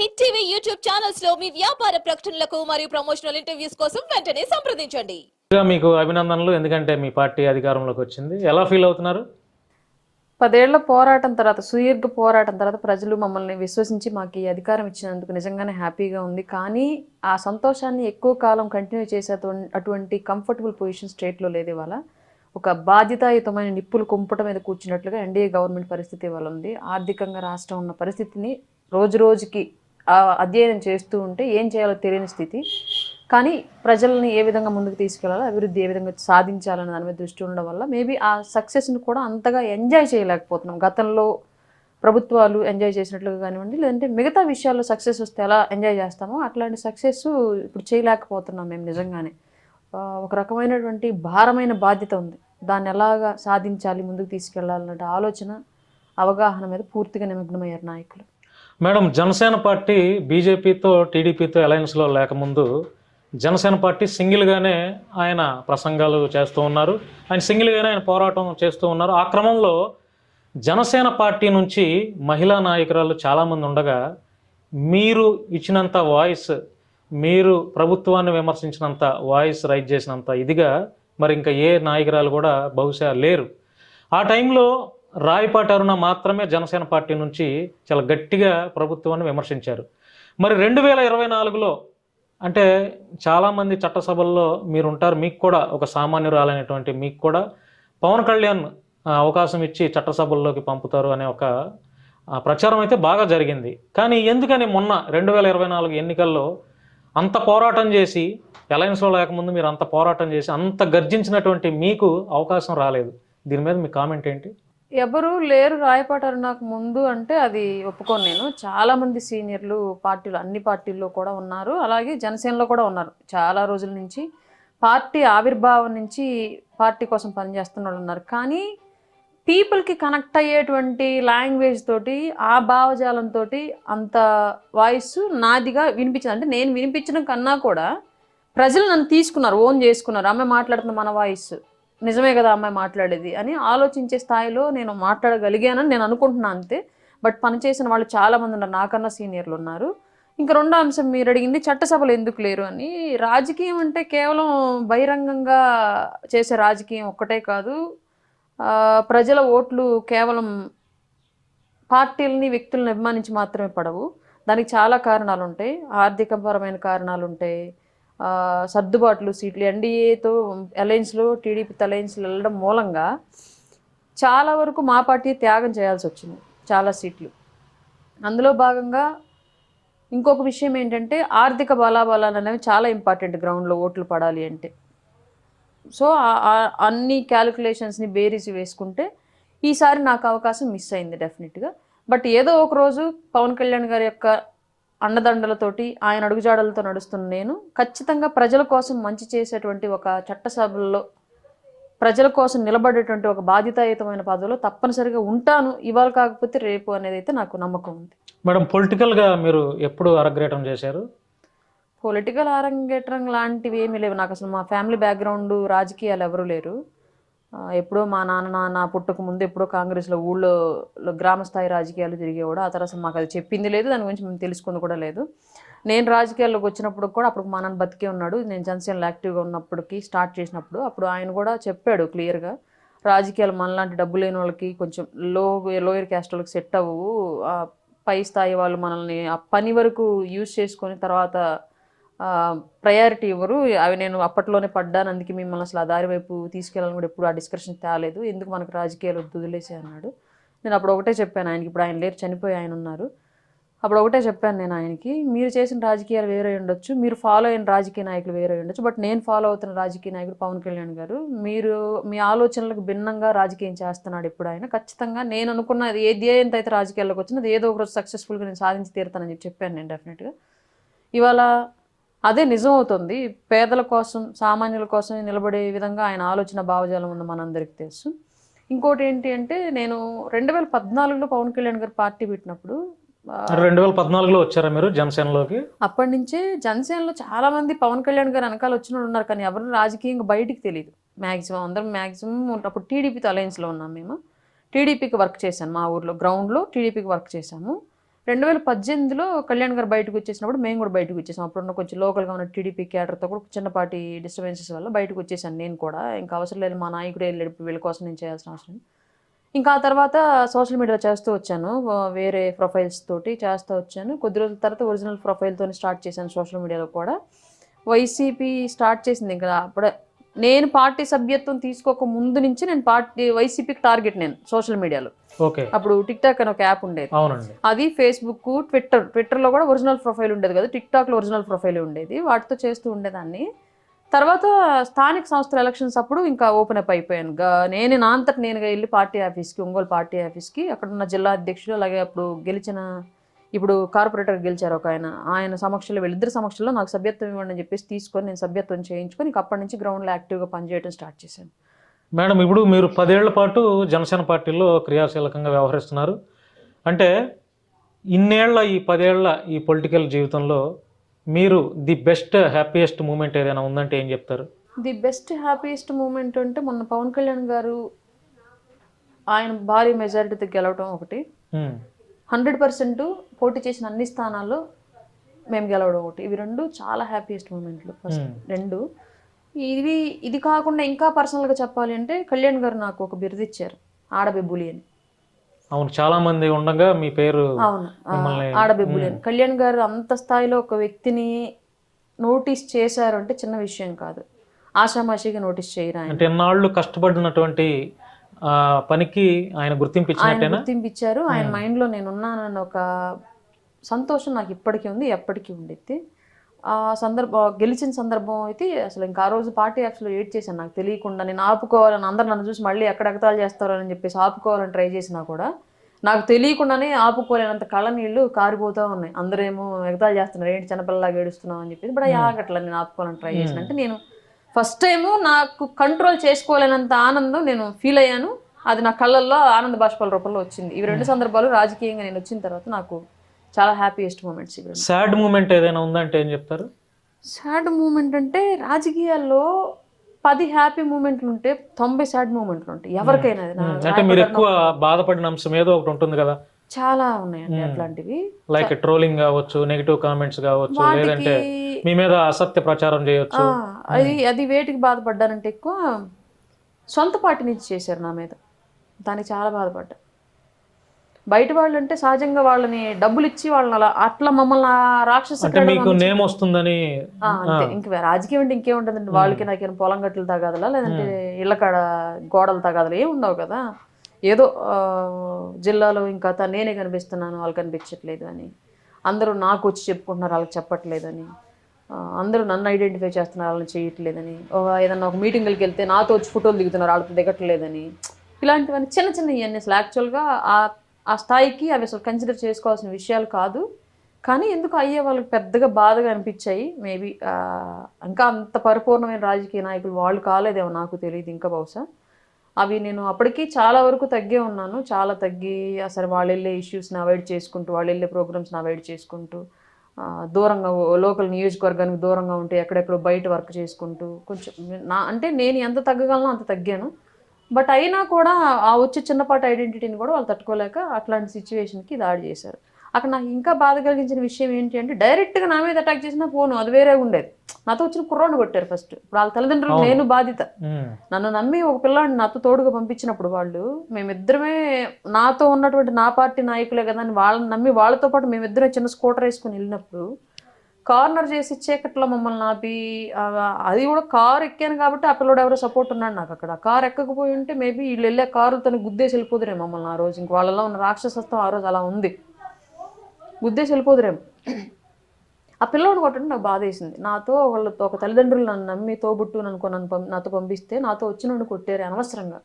Hit TV YouTube ఛానల్స్లో మీ వ్యాపార ప్రకటనలకు మరియు ప్రమోషనల్ ఇంటర్వ్యూస్ కోసం వెంటనే సంప్రదించండి. మీకు అభినందనలు. ఎందుకంటే మీ పార్టీ అధికారంలోకి వచ్చింది. ఎలా ఫీల్ అవుతున్నారు? పదేళ్ళ పోరాటం తర్వాత సుదీర్ఘ పోరాటం తర్వాత ప్రజలు మమ్మల్ని విశ్వసించి మాకు ఈ అధికారం ఇచ్చినందుకు నిజంగానే హ్యాపీగా ఉంది. కానీ ఆ సంతోషాన్ని ఎక్కువ కాలం కంటిన్యూ చేసే అటు- అటువంటి కంఫర్టబుల్ పొజిషన్ స్టేట్లో లేదు ఇవాళ. ఒక బాధ్యతాయుతమైన నిప్పులు కుంపట మీద కూర్చున్నట్లుగా ఎన్డీఏ గవర్నమెంట్ పరిస్థితి ఇవాళ ఉంది. ఆర్థికంగా రాష్ట్రం ఉన్న పరిస్థితిని రోజు రోజుకి అధ్యయనం చేస్తూ ఉంటే ఏం చేయాలో తెలియని స్థితి. కానీ ప్రజల్ని ఏ విధంగా ముందుకు తీసుకెళ్ళాలో అభివృద్ధి ఏ విధంగా సాధించాలనే దాని మీద దృష్టి ఉండడం వల్ల మేబీ ఆ సక్సెస్ని కూడా అంతగా ఎంజాయ్ చేయలేకపోతున్నాం. గతంలో ప్రభుత్వాలు ఎంజాయ్ చేసినట్లుగా కానివ్వండి లేదంటే మిగతా విషయాల్లో సక్సెస్ వస్తే ఎలా ఎంజాయ్ చేస్తామో అట్లాంటి సక్సెస్ ఇప్పుడు చేయలేకపోతున్నాం మేము నిజంగానే. ఒక రకమైనటువంటి భారమైన బాధ్యత ఉంది. దాన్ని ఎలాగా సాధించాలి ముందుకు తీసుకెళ్ళాలన్న ఆలోచన అవగాహన మీద పూర్తిగా నిమగ్నమయ్యారు నాయకులు. మేడం జనసేన పార్టీ బీజేపీతో టీడీపీతో అలయన్స్లో లేకముందు జనసేన పార్టీ సింగిల్గానే ఆయన ప్రసంగాలు చేస్తూ ఉన్నారు. ఆయన సింగిల్గానే ఆయన పోరాటం చేస్తూ ఉన్నారు. ఆ క్రమంలో జనసేన పార్టీ నుంచి మహిళా నాయకురాలు చాలామంది ఉండగా మీరు ఇచ్చినంత వాయిస్ మీరు ప్రభుత్వాన్ని విమర్శించినంత వాయిస్ రైజ్ చేసినంత ఇదిగా మరి ఇంకా ఏ నాయకురాలు కూడా బహుశా లేరు. ఆ టైంలో రాయపాటి అరుణ మాత్రమే జనసేన పార్టీ నుంచి చాలా గట్టిగా ప్రభుత్వాన్ని విమర్శించారు. మరి రెండు వేల ఇరవై నాలుగులో అంటే చాలామంది చట్టసభల్లో మీరు ఉంటారు మీకు కూడా ఒక సామాన్యురాలైనటువంటి మీకు కూడా పవన్ కళ్యాణ్ అవకాశం ఇచ్చి చట్టసభల్లోకి పంపుతారు అనే ఒక ప్రచారం అయితే బాగా జరిగింది. కానీ ఎందుకని మొన్న రెండు వేల ఇరవై నాలుగు ఎన్నికల్లో అంత పోరాటం చేసి అలయన్స్లో లేకముందు మీరు అంత పోరాటం చేసి అంత గర్జించినటువంటి మీకు అవకాశం రాలేదు. దీని మీద మీ కామెంట్ ఏంటి? ఎవరు లేరు రాయపాటారు నాకు ముందు అంటే అది ఒప్పుకోను నేను. చాలా మంది సీనియర్లు పార్టీలు అన్ని పార్టీల్లో కూడా ఉన్నారు. అలాగే జనసేనలో కూడా ఉన్నారు. చాలా రోజుల నుంచి పార్టీ ఆవిర్భావం నుంచి పార్టీ కోసం పనిచేస్తున్న వాళ్ళు ఉన్నారు. కానీ పీపుల్కి కనెక్ట్ అయ్యేటువంటి లాంగ్వేజ్ తోటి ఆ భావజాలంతో అంత వాయిస్ నాదిగా వినిపించింది. అంటే నేను వినిపించడం కన్నా కూడా ప్రజలు నన్ను తీసుకున్నారు ఓన్ చేసుకున్నారు. ఆమె మాట్లాడుతున్న మన వాయిస్. నిజమే కదా అమ్మాయి మాట్లాడేది అని ఆలోచించే స్థాయిలో నేను మాట్లాడగలిగానని నేను అనుకుంటున్నాను అంతే. బట్ పనిచేసిన వాళ్ళు చాలామంది ఉన్నారు. నాకన్నా సీనియర్లు ఉన్నారు. ఇంకా రెండో అంశం మీరు అడిగింది చట్టసభలు ఎందుకు లేరు అని. రాజకీయం అంటే కేవలం బహిరంగంగా చేసే రాజకీయం ఒక్కటే కాదు. ప్రజల ఓట్లు కేవలం పార్టీలని వ్యక్తులను అభిమానించి మాత్రమే పడవు. దానికి చాలా కారణాలు ఉంటాయి ఆర్థికపరమైన కారణాలు ఉంటాయి సర్దుబాట్లు సీట్లు ఎన్డీఏతో అలయన్స్లో టీడీపీతో అలయన్స్లో వెళ్ళడం మూలంగా చాలా వరకు మా పార్టీ త్యాగం చేయాల్సి వచ్చింది చాలా సీట్లు. అందులో భాగంగా ఇంకొక విషయం ఏంటంటే ఆర్థిక బలాబలాలు అనేవి చాలా ఇంపార్టెంట్ గ్రౌండ్లో ఓట్లు పడాలి అంటే. సో అన్ని క్యాలిక్యులేషన్స్ని బేరీసి వేసుకుంటే ఈసారి నాకు అవకాశం మిస్ అయింది డెఫినెట్గా. బట్ ఏదో ఒక రోజు పవన్ కళ్యాణ్ గారి యొక్క అండదండలతోటి ఆయన అడుగుజాడలతో నడుస్తున్న నేను ఖచ్చితంగా ప్రజల కోసం మంచి చేసేటువంటి ఒక చట్టసభల్లో ప్రజల కోసం నిలబడేటువంటి ఒక బాధ్యతాయుతమైన పదవిలో తప్పనిసరిగా ఉంటాను. ఇవాళ కాకపోతే రేపు అనేది అయితే నాకు నమ్మకం ఉంది. మేడం పొలిటికల్గా మీరు ఎప్పుడు అరగ్రేటం చేశారు? పొలిటికల్ ఆరంగేట్రం లాంటివి ఏమీ లేవు. నాకు అసలు మా ఫ్యామిలీ బ్యాక్గ్రౌండ్ రాజకీయాలు ఎవరు లేరు. ఎప్పుడో మా నాన్న నాన్న పుట్టక ముందు ఎప్పుడో కాంగ్రెస్లో ఊళ్ళో గ్రామస్థాయి గ్రామ స్థాయి రాజకీయాలు తిరిగేవాడు ఆ తర్వాత మాకు అది చెప్పింది లేదు. దాని గురించి మేము తెలుసుకుంది కూడా లేదు. నేను రాజకీయాల్లోకి వచ్చినప్పుడు కూడా అప్పుడు మా నాన్న బతికే ఉన్నాడు. నేను జనసేనలో యాక్టివ్గా ఉన్నప్పటికీ స్టార్ట్ చేసినప్పుడు అప్పుడు ఆయన కూడా చెప్పాడు క్లియర్గా. రాజకీయాలు మనలాంటి డబ్బు లేని వాళ్ళకి కొంచెం లో లోయర్ క్యాస్ట్ వాళ్ళకి సెట్ అవ్వవు. పై స్థాయి వాళ్ళు మనల్ని ఆ పని వరకు యూజ్ చేసుకొని తర్వాత ప్రయారిటీ ఇవ్వరు. అవి నేను అప్పట్లోనే పడ్డాను. అందుకే మిమ్మల్ని అసలు ఆ దారి వైపు తీసుకెళ్ళాలని కూడా ఎప్పుడు ఆ డిస్కషన్ తేలేదు. ఎందుకు మనకు రాజకీయాలు వద్దు వదిలేసి అన్నాడు. నేను అప్పుడు ఒకటే చెప్పాను ఆయనకి. ఇప్పుడు ఆయన లేరు చనిపోయి ఆయన ఉన్నారు. అప్పుడు ఒకటే చెప్పాను నేను ఆయనకి మీరు చేసిన రాజకీయాలు వేరే ఉండొచ్చు. మీరు ఫాలో అయిన రాజకీయ నాయకులు వేరే ఉండొచ్చు. బట్ నేను ఫాలో అవుతున్న రాజకీయ నాయకుడు పవన్ కళ్యాణ్ గారు మీరు మీ ఆలోచనలకు భిన్నంగా రాజకీయం చేస్తున్నాడు ఇప్పుడు ఆయన. ఖచ్చితంగా నేను అనుకున్నది ఏ ధ్యేయంతో అయితే రాజకీయాల్లోకి వచ్చినది ఏదో ఒక రోజు సక్సెస్ఫుల్గా నేను సాధించి తీరుతానని చెప్పి చెప్పాను నేను డెఫినెట్గా ఇవాళ అదే నిజం అవుతుంది పేదల కోసం సామాన్యుల కోసం నిలబడే విధంగా ఆయన ఆలోచన భావజాలం ఉంది మనందరికీ తెలుసు. ఇంకోటి ఏంటి అంటే నేను రెండు వేల పద్నాలుగులో పవన్ కళ్యాణ్ గారు పార్టీ పెట్టినప్పుడు రెండు వేల పద్నాలుగులో వచ్చారా మీరు జనసేనలోకి? అప్పటి నుంచే జనసేనలో చాలా మంది పవన్ కళ్యాణ్ గారు వెనకాల వచ్చిన ఉన్నారు కానీ ఎవరు రాజకీయంగా బయటికి తెలియదు. మ్యాక్సిమం అందరం మ్యాక్సిమం అప్పుడు టీడీపీతో అలయన్స్లో ఉన్నాం మేము. టీడీపీకి వర్క్ చేశాను మా ఊర్లో గ్రౌండ్లో టీడీపీకి వర్క్ చేశాము. రెండు వేల పద్దెనిమిదిలో కళ్యాణ్ గారు బయటకు వచ్చేసినప్పుడు మేము కూడా బయటకు వచ్చేసాం. అప్పుడున్న కొంచెం లోకల్గా ఉన్న టీడీపీ క్యాడర్తో కూడా చిన్నపాటి డిస్టర్బెన్సెస్ వల్ల బయటకు వచ్చేసాను నేను కూడా. ఇంకా అవసరం లేదు మా నాయకుడే వెళ్ళాడు వీళ్ళ కోసం నేను చేయాల్సిన అవసరం ఇంకా ఆ తర్వాత సోషల్ మీడియాలో చేస్తూ వచ్చాను వేరే ప్రొఫైల్స్ తోటి చేస్తూ వచ్చాను. కొద్ది రోజుల తర్వాత ఒరిజినల్ ప్రొఫైల్తో స్టార్ట్ చేశాను సోషల్ మీడియాలో కూడా. వైసీపీ స్టార్ట్ చేసింది ఇంకా అప్పుడే. నేను పార్టీ సభ్యత్వం తీసుకోక ముందు నుంచి నేను పార్టీ వైసీపీకి టార్గెట్ నేను సోషల్ మీడియాలో. ఓకే. అప్పుడు టిక్ టాక్ అని ఒక యాప్ ఉండేది. అది ఫేస్బుక్ ట్విట్టర్ ట్విట్టర్లో కూడా ఒరిజినల్ ప్రొఫైల్ ఉండేది కదా టిక్ టాక్లో ఒరిజినల్ ప్రొఫైల్ ఉండేది. వాటితో చేస్తూ ఉండేదాన్ని. తర్వాత స్థానిక సంస్థల ఎలక్షన్స్ అప్పుడు ఇంకా ఓపెన్ అప్ అయిపోయాను. నేను నా అంతట నేనుగా వెళ్ళి పార్టీ ఆఫీస్కి ఒంగోలు పార్టీ ఆఫీస్కి అక్కడ ఉన్న జిల్లా అధ్యక్షుడు అలాగే అప్పుడు గెలిచిన ఇప్పుడు కార్పొరేటర్ గెలిచారు ఒక ఆయన. ఆయన సమక్షంలో వీళ్ళిద్దరి సమక్షంలో నాకు సభ్యత్వం ఇవ్వండి అని చెప్పేసి తీసుకొని నేను సభ్యత్వం చేయించుకొని అప్పటి నుంచి గ్రౌండ్లో యాక్టివ్గా పనిచేయడం స్టార్ట్ చేశాను. మేడం ఇప్పుడు మీరు పదేళ్ళ పాటు జనసేన పార్టీలో క్రియాశీలకంగా వ్యవహరిస్తున్నారు. అంటే ఇన్నేళ్ళ ఈ పదేళ్ళ ఈ పొలిటికల్ జీవితంలో మీరు ది బెస్ట్ హ్యాపీయెస్ట్ మూమెంట్ ఏదైనా ఉందంటే ఏం చెప్తారు? ది బెస్ట్ హ్యాపీయెస్ట్ మూమెంట్ అంటే మొన్న పవన్ కళ్యాణ్ గారు ఆయన భారీ మెజారిటీతో గెలవడం ఒకటి. హండ్రెడ్ పర్సెంట్ పోటీ చేసిన అన్ని స్థానాల్లో మేము గెలవడం ఒకటి. ఇవి రెండు చాలా హ్యాపీయెస్ట్ మూమెంట్లు ఫస్ట్ Hmm. రెండు. ఇది ఇది కాకుండా ఇంకా పర్సనల్గా చెప్పాలి అంటే కళ్యాణ్ గారు నాకు ఒక బిరుదు ఇచ్చారు ఆడబెబ్బులి అని. అవును చాలా మంది ఉండగా మీ పేరు అవును. ఆడబెబ్బులి అని. కళ్యాణ్ గారు అంత స్థాయిలో ఒక వ్యక్తిని నోటీస్ చేశారు అంటే చిన్న విషయం కాదు. ఆషామాషిగా నోటీస్ చేయరు అంటే ఎన్నాళ్ళు కష్టపడినటువంటి పనికి ఆయన గుర్తింపు ఆయన గుర్తింపు ఇచ్చారు ఆయన మైండ్లో నేను ఉన్నానన్న ఒక సంతోషం నాకు ఇప్పటికీ ఉంది ఎప్పటికీ ఉండిద్ది. ఆ సందర్భం గెలిచిన సందర్భం అయితే అసలు ఇంకా ఆ రోజు పార్టీ యాప్స్లో ఏడ్ చేశాను. నాకు తెలియకుండా నేను ఆపుకోవాలని అందరు నన్ను చూసి మళ్ళీ ఎక్కడ ఎగతాలు చేస్తారో అని చెప్పేసి ఆపుకోవాలని ట్రై చేసినా కూడా నాకు తెలియకుండానే ఆపుకోలేనంత కళ్ళ నీళ్ళు కారిపోతూ ఉన్నాయి. అందరేమో ఎగతాలు చేస్తున్నారు. ఏంటి చిన్నపిల్లలాగా ఏడుస్తున్నావు అని చెప్పేసి ఇప్పుడు ఆగట్లా నేను ఆపుకోవాలని ట్రై చేసిన అంటే నేను ఫస్ట్ టైము నాకు కంట్రోల్ చేసుకోలేనంత ఆనందం నేను ఫీల్ అయ్యాను. అది నా కళ్ళల్లో ఆనంద బాష్పాల రూపంలో వచ్చింది. ఇవి రెండు సందర్భాలు రాజకీయంగా నేను వచ్చిన తర్వాత నాకు చాలా హ్యాపీయెస్ట్ మూమెంట్స్ ఇవి సాడ్ మూమెంట్ ఏదైనా ఉందంటే ఏం చెప్తారు? సాడ్ మూమెంట్ అంటే రాజకీయాల్లో పది హ్యాపీ మూమెంట్లు ఉంటే తొంభై సాడ్ మూమెంట్లు ఉంటాయి. ఎవరికైనా అది. నా అంటే మీరు ఎక్కువ బాధపడిన అంశం ఏదో ఒకటి ఉంటుంది కదా. చాలా ఉన్నాయండి అట్లాంటివి. లైక్ ట్రోలింగ్ కావచ్చు నెగిటివ్ కామెంట్స్ కావచ్చు లేదంటే మీ మీద అసత్య ప్రచారం చేయొచ్చు. అది అది వేటికి బాధపడ్డానంటే ఎక్కువ సొంత పార్టీ నుంచి చేశారు నా మీద. దానికి చాలా బాధపడ్డా. బయట వాళ్ళు అంటే సహజంగా వాళ్ళని డబ్బులు ఇచ్చి వాళ్ళని అలా అట్లా మమ్మల్ని రాక్షస నేమ్ వస్తుందని అంతే. ఇంక రాజకీయం అంటే ఇంకేముంటుందండి వాళ్ళకి నాకేం పొలం గట్లు తగాదలా లేదంటే ఇళ్ళ కాడ గోడలు తగాదలు ఏమి ఉండవు కదా. ఏదో జిల్లాలో ఇంకా నేనే కనిపిస్తున్నాను వాళ్ళు కనిపించట్లేదు అని. అందరూ నాకు వచ్చి చెప్పుకుంటున్నారు వాళ్ళకి చెప్పట్లేదని. ఆ, అందరూ నన్ను ఐడెంటిఫై చేస్తున్నారు వాళ్ళని చేయట్లేదని. ఏదన్నా ఒక మీటింగ్లకి వెళ్తే నాతో వచ్చి ఫోటోలు దిగుతున్నారు వాళ్ళతో దిగట్లేదని. ఇలాంటివన్నీ చిన్న చిన్న ఇవన్నీ అసలు యాక్చువల్గా ఆ ఆ స్థాయికి అవి అసలు కన్సిడర్ చేసుకోవాల్సిన విషయాలు కాదు. కానీ ఎందుకు అయ్యే వాళ్ళకి పెద్దగా బాధగా అనిపించాయి? మేబీ ఇంకా అంత పరిపూర్ణమైన రాజకీయ నాయకులు వాళ్ళు కాలేదేమో నాకు తెలియదు ఇంకా బహుశా. అవి నేను అప్పటికి చాలా వరకు తగ్గే ఉన్నాను. చాలా తగ్గి అసలు వాళ్ళు వెళ్ళే ఇష్యూస్ని అవాయిడ్ చేసుకుంటూ వాళ్ళు వెళ్ళే ప్రోగ్రామ్స్ని అవాయిడ్ చేసుకుంటూ దూరంగా లోకల్ నియోజకవర్గానికి దూరంగా ఉంటే ఎక్కడెక్కడో బయట వర్క్ చేసుకుంటూ కొంచెం నా అంటే నేను ఎంత తగ్గగలనో అంత తగ్గాను. బట్ అయినా కూడా ఆ వచ్చే చిన్నపాటి ఐడెంటిటీని కూడా వాళ్ళు తట్టుకోలేక అట్లాంటి సిచ్యువేషన్కి దాడి చేశారు. అక్కడ నాకు ఇంకా బాధ కలిగించిన విషయం ఏంటి అంటే డైరెక్ట్గా నా మీద అటాక్ చేసిన ఫోను అది వేరే ఉండేది. నాతో వచ్చిన కుర్రోని కొట్టారు ఫస్ట్ ఇప్పుడు వాళ్ళ తల్లిదండ్రులు నేను బాధిత. నన్ను నమ్మి ఒక పిల్లాడిని నాతో తోడుగా పంపించినప్పుడు వాళ్ళు మేమిద్దరమే నాతో ఉన్నటువంటి నా పార్టీ నాయకులే కదా అని వాళ్ళని నమ్మి వాళ్ళతో పాటు మేమిద్దరం చిన్న స్కూటర్ వేసుకుని వెళ్ళినప్పుడు కార్నర్ చేసి చీకట్లో మమ్మల్ని ఆపి అది కూడా కారు ఎక్కాను కాబట్టి ఆ పిల్లడు ఎవరో సపోర్ట్ ఉన్నాడు నాకు అక్కడ. కారు ఎక్కకపోయి ఉంటే మేబీ వీళ్ళు వెళ్ళే కారుతో గుద్దేసి వెళ్ళిపోదురే మమ్మల్ని ఆ రోజు. ఇంక వాళ్ళలో ఉన్న రాక్షసత్వం ఆ రోజు అలా ఉంది. గుద్దేసి వెళ్ళిపోదురేమో ఆ పిల్లవాడు కొట్టడం నాకు బాధ వేసింది నాతో వాళ్ళతో ఒక తల్లిదండ్రులు నన్ను నమ్మి తోబుట్టు అనుకో నన్ను పం- నాతో పంపిస్తే నాతో వచ్చిన కొట్టారు అనవసరంగా.